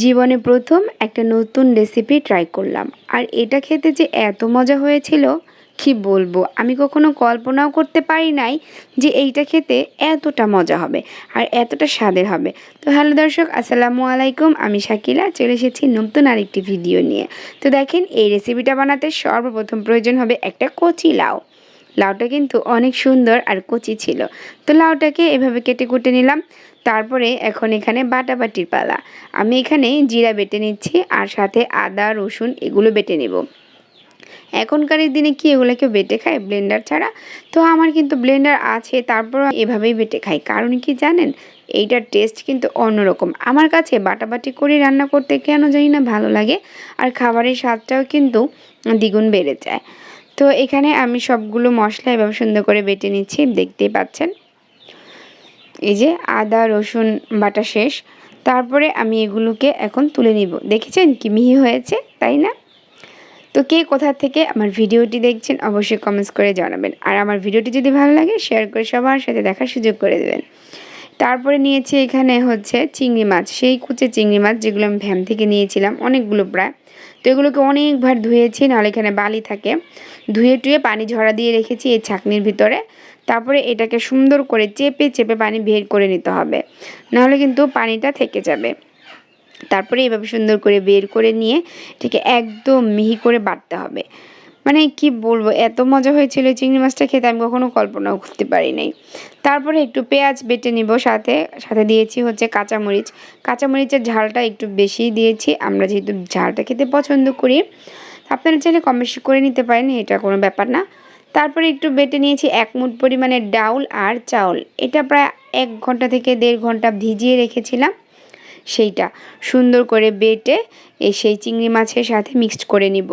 জীবনে প্রথম একটা নতুন রেসিপি ট্রাই করলাম। আর এটা খেতে যে এত মজা হয়েছিল, কি বলব? আমি কখনো কল্পনাও করতে পারি নাই যে এইটা খেতে এতটা মজা হবে আর এতটা স্বাদের হবে। তো হ্যালো দর্শক, আসসালামু আলাইকুম। আমি শাকিলা, চলে এসেছি নতুন আরেকটি ভিডিও নিয়ে। তো দেখেন, এই রেসিপিটা বানাতে সর্বপ্রথম প্রয়োজন হবে একটা কচি লাউ। লাউটা কিন্তু অনেক সুন্দর আর কচি ছিল। তো লাউটাকে এভাবে কেটে কুটে নিলাম। তারপরে এখন এখানে বাটাবাটির পালা। আমি এখানে জিরা বেটে নিচ্ছি আর সাথে আদা, রসুন এগুলো বেটে নেব। এখনকার দিনে কি এগুলো কেউ বেটে খায়? ব্লেন্ডার ছাড়া? তো আমার কিন্তু ব্লেন্ডার আছে তারপর এভাবেই বেটে খাই। কারণ কি জানেন? এইটার টেস্ট কিন্তু অন্যরকম। আমার কাছে বাটাবাটি করে রান্না করতে কেন জানি না ভালো লাগে। আর খাবারের স্বাদটাও কিন্তু দ্বিগুণ বেড়ে যায়। তো এখানে আমি সবগুলো মশলা এভাবে সুন্দর করে বেটে নিচ্ছি, দেখতেই পাচ্ছেন। এই যে আদা, রসুন বাটা শেষ। তারপরে আমি এগুলোকে এখন তুলে নিব। দেখেছেন কি মিহি হয়েছে, তাই না? তো কে কোথা থেকে আমার ভিডিওটি দেখছেন অবশ্যই কমেন্টস করে জানাবেন। আর আমার ভিডিওটি যদি ভালো লাগে শেয়ার করে সবার সাথে দেখার সুযোগ করে দেবেন। তারপরে নিয়েছি এখানে হচ্ছে চিংড়ি মাছ। সেই কুচে চিংড়ি মাছ যেগুলো আমি ভ্যাম থেকে নিয়েছিলাম, অনেকগুলো প্রায়। তো এগুলোকে অনেকবার ধুয়েছি, নাহলে এখানে বালি থাকে। ধুয়ে টুয়ে পানি ঝরা দিয়ে রেখেছি এই ছাকনির ভিতরে। তারপরে এটাকে সুন্দর করে চেপে চেপে পানি বের করে নিতে হবে। নাহলে কিন্তু পানিটা থেকে যাবে। তারপরে এভাবে সুন্দর করে বের করে নিয়ে এটাকে একদম মিহি করে বাটতে হবে। মানে কি বলব, এত মজা হয়েছিল চিংড়ি মাছটা খেতে, আমি কখনো কল্পনাও করতে পারি নাই। তারপরে একটু পেঁয়াজ বেটে নিব সাথে সাথে দিয়েছি হচ্ছে কাঁচামরিচ। কাঁচামরিচের ঝালটা একটু বেশি দিয়েছি, আমরা যেহেতু ঝালটা খেতে পছন্দ করি। আপনারা চাইলে কম বেশি করে নিতে পারেন, এটা কোনো ব্যাপার না। তারপরে একটু বেটে নিয়েছি এক মুঠ পরিমাণের ডাউল আর চাউল। এটা প্রায় এক ঘণ্টা থেকে দেড় ঘণ্টা ভিজিয়ে রেখেছিলাম। সেইটা। সুন্দর করে বেটে এই সেই চিংড়ি মাছের সাথে মিক্সড করে নিব।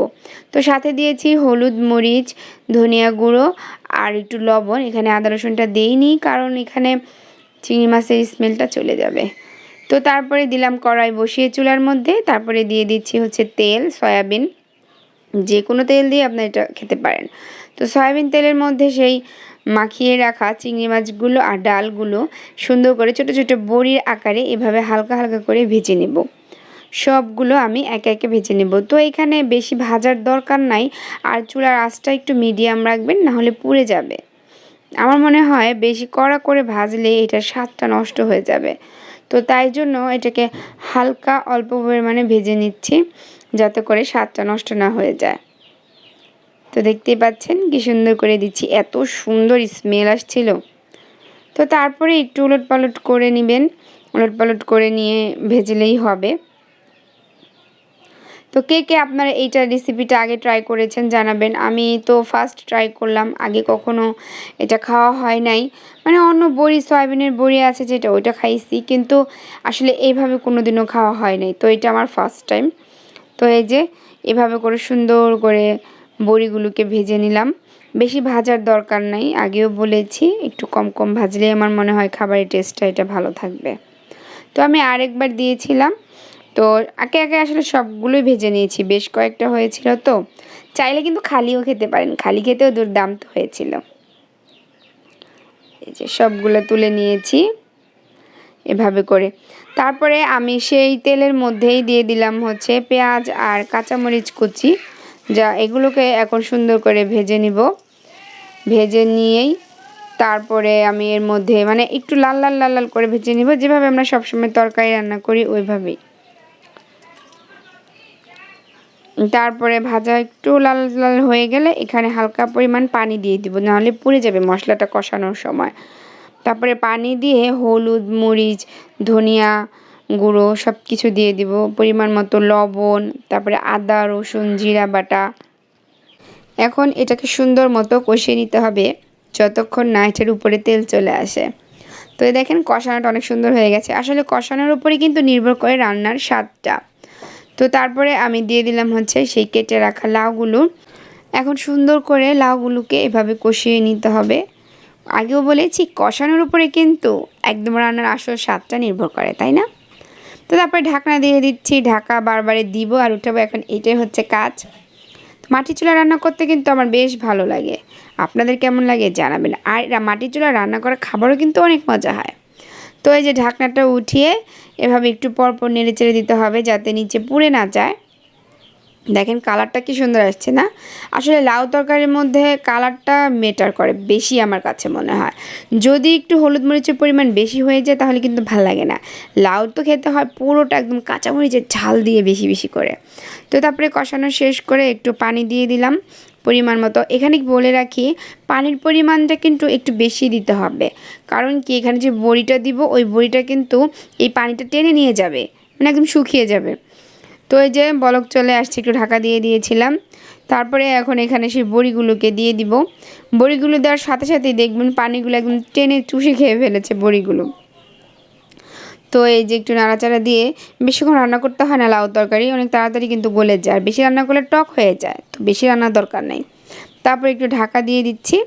তো সাথে দিয়েছি হলুদ মরিচ, ধনিয়া গুঁড়ো আর একটু লবণ। এখানে আদা রসুনটা দিইনি কারণ এখানে চিংড়ি মাছের স্মেলটা চলে যাবে। তো তারপরে দিলাম কড়াই বসিয়ে চুলার মধ্যে। তারপরে দিয়ে দিচ্ছি হচ্ছে তেল, সয়াবিন। যে কোনো তেল দিয়ে আপনি এটা খেতে পারেন। তো সয়াবিন তেলের মধ্যে সেই মাখিয়ে রাখা চিংড়ি মাছগুলো আর ডালগুলো সুন্দর করে ছোটো ছোটো বড়ির আকারে এভাবে হালকা হালকা করে ভেজে নেব। সবগুলো আমি একে একে ভেজে নেব। তো এখানে বেশি ভাজার দরকার নাই, আর চুলার আঁচটা একটু মিডিয়াম রাখবেন, নাহলে পুড়ে যাবে। আমার মনে হয় বেশি কড়া করে ভাজলে এটার স্বাদটা নষ্ট হয়ে যাবে। তাই জন্য এটাকে হালকা অল্প পরিমাণে ভেজে নিচ্ছি, যাতে করে স্বাদটা নষ্ট না হয়ে যায়। তো দেখতেই পাচ্ছেন কি সুন্দর করে দিচ্ছি, এত সুন্দর স্মেল আসছিল। তো তারপরে একটু উলট পালট করে নেবেন উলট পালট করে নিয়ে ভেজলেই হবে। তো কে কে আপনারা এইটা রেসিপিটা আগে ট্রাই করেছেন জানাবেন। আমি তো ফার্স্ট ট্রাই করলাম, আগে কখনো এটা খাওয়া হয় নাই। মানে অন্য বড়ি, সয়াবিনের বড়ি আছে যেটা, ওইটা খাইছি। কিন্তু আসলে এইভাবে কোনো দিনও খাওয়া হয় নাই। তো এটা আমার ফার্স্ট টাইম তো এই যে, এভাবে করে সুন্দর করে বড়িগুলোকে ভেজে নিলাম। বেশি ভাজার দরকার নাই। আগেও বলেছি, একটু কম কম ভাজলে আমার মনে হয় খাবারের টেস্টটা এটা ভালো থাকবে। তো আমি আরেকবার দিয়েছিলাম। তো একে একে আসলে সবগুলোই ভেজে নিয়েছি। বেশ কয়েকটা হয়েছিল তো। চাইলে কিন্তু খালিও খেতে পারেন। খালি খেতেও দুর্দান্ত হয়েছিল। এই যে সবগুলো তুলে নিয়েছি এভাবে করে। তারপরে আমি সেই তেলের মধ্যেই দিয়ে দিলাম হচ্ছে পেঁয়াজ আর কাঁচামরিচ কুচি। যা এগুলোকে এখন সুন্দর করে ভেজে নিব। ভেজে নিয়েই তারপরে আমি এর মধ্যে মানে একটু লাল লাল লাল লাল করে ভেজে নিব। যেভাবে আমরা সবসময় তরকারি রান্না করি, ওইভাবেই। তারপরে ভাজা একটু লাল লাল হয়ে গেলে এখানে হালকা পরিমাণ পানি দিয়ে দিব, নাহলে পুড়ে যাবে মশলাটা কষানোর সময়। তারপরে পানি দিয়ে হলুদ, মরিচ, ধনিয়া গুঁড়ো সব কিছু দিয়ে দিব, পরিমাণ মতো লবণ, তারপরে আদা, রসুন, জিরা, বাটা। এখন এটাকে সুন্দর মতো কষিয়ে নিতে হবে, যতক্ষণ না এটার উপরে তেল চলে আসে। তো দেখেন কষানোটা অনেক সুন্দর হয়ে গেছে। আসলে কষানোর উপরে কিন্তু নির্ভর করে রান্নার স্বাদটা। তো তারপরে আমি দিয়ে দিলাম হচ্ছে সেই কেটে রাখা লাউগুলো। এখন সুন্দর করে লাউগুলোকে এভাবে কষিয়ে নিতে হবে। আগেও বলেছি, কষানোর উপরে কিন্তু একদম রান্নার আসল স্বাদটা নির্ভর করে, তাই না? তো তারপরে ঢাকনা দিয়ে দিচ্ছি, ঢাকা বারবারে দিব আর উঠাবো। এখন এটাই হচ্ছে কাজ। মাটি চুলা রান্না করতে কিন্তু আমার বেশ ভালো লাগে। আপনাদের কেমন লাগে জানাবেন। আর মাটি চুলা রান্না করা খাবারও কিন্তু অনেক মজা হয়। তো এই যে ঢাকনাটা উঠিয়ে এভাবে একটু পরপর নেড়ে চেড়ে দিতে হবে যাতে নিচে পুড়ে না যায়। দেখেন কালারটা কি সুন্দর আসছে না? আসলে লাউ তরকারির মধ্যে কালারটা মেটার করে, বেশি আমার কাছে মনে হয়। যদি একটু হলুদ মরিচের পরিমাণ বেশি হয়ে যায় তাহলে কিন্তু ভালো লাগে না। লাউ তো খেতে হয় পুরোটা একদম কাঁচা মরিচের ঝাল দিয়ে বেশি বেশি করে। তো তারপরে কষানো শেষ করে একটু পানি দিয়ে দিলাম। পরিমাণ মতো। এখানে বলে রাখি, পানির পরিমাণটা কিন্তু একটু বেশি দিতে হবে। কারণ কি? এখানে যে বড়িটা দিব, ওই বড়িটা কিন্তু এই পানিটা টেনে নিয়ে যাবে। মানে একদম শুকিয়ে যাবে। তো এই যে বলক চলে আসছে, একটু ঢাকা দিয়ে দিয়েছিলাম। তারপরে এখন এখানে সেই বড়িগুলোকে দিয়ে দিব। বড়িগুলো দেওয়ার সাথে সাথেই দেখবেন পানিগুলো একদম টেনে চুষে খেয়ে ফেলেছে বড়িগুলো। তো এই যে একটু নাড়াচাড়া দিয়ে বেশিক্ষণ রান্না করতে হয় না লাউ তরকারি অনেক তাড়াতাড়ি কিন্তু গলে যায়। বেশি রান্না করলে টক হয়ে যায়, তো বেশি রান্নার দরকার নেই। তারপর একটু ঢাকা দিয়ে দিচ্ছি।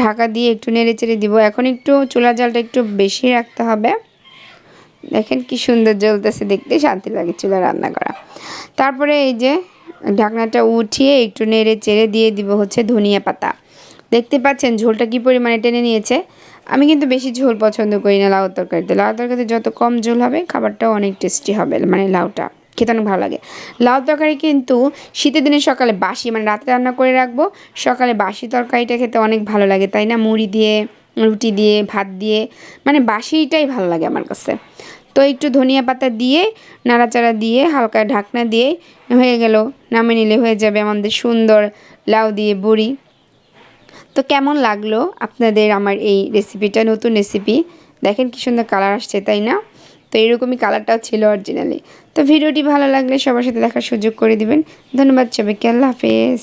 ঢাকা দিয়ে একটু নেড়ে চেড়ে দিব। এখন একটু চুলা জালটা একটু বেশি রাখতে হবে। দেখেন কি সুন্দর জ্বলতেছে দেখতে, শান্তি লাগে চুলা রান্না করা। তারপরে এই যে ঢাকনাটা উঠিয়ে একটু নেড়ে চেড়ে দিয়ে দিব হচ্ছে ধনিয়া পাতা। দেখতে পাচ্ছেন ঝোলটা কি পরিমাণে টেনে নিয়েছে? আমি কিন্তু বেশি ঝোল পছন্দ করি না লাউ তরকারিতে। লাউ তরকারিতে যত কম ঝোল হবে, খাবারটাও অনেক টেস্টি হবে মানে লাউটা। খেতে অনেক ভালো লাগে। লাউ তরকারি কিন্তু শীতের দিনে সকালে বাসি মানে রাতে রান্না করে রাখব। সকালে বাসি তরকারিটা খেতে অনেক ভালো লাগে, তাই না? মুড়ি দিয়ে, রুটি দিয়ে, ভাত দিয়ে মানে বাসিটাই ভালো লাগে আমার কাছে। তো একটু ধনিয়া পাতা দিয়ে, নাড়াচাড়া দিয়ে, হালকা ঢাকনা দিয়ে, হয়ে গেল। নামে নিলে হয়ে যাবে আমাদের সুন্দর লাউ দিয়ে বড়ি। তো কেমন লাগল আপনাদের আমার এই রেসিপিটা নতুন রেসিপি দেখেন কি সুন্দর কালার আসছে, তাই না? তো এরকমই কালারটাও ছিল অরিজিনালি তো ভিডিওটি ভালো লাগলে সবার সাথে দেখার সুযোগ করে দিবেন। ধন্যবাদ সবাইকে, আল্লাহ হাফেজ।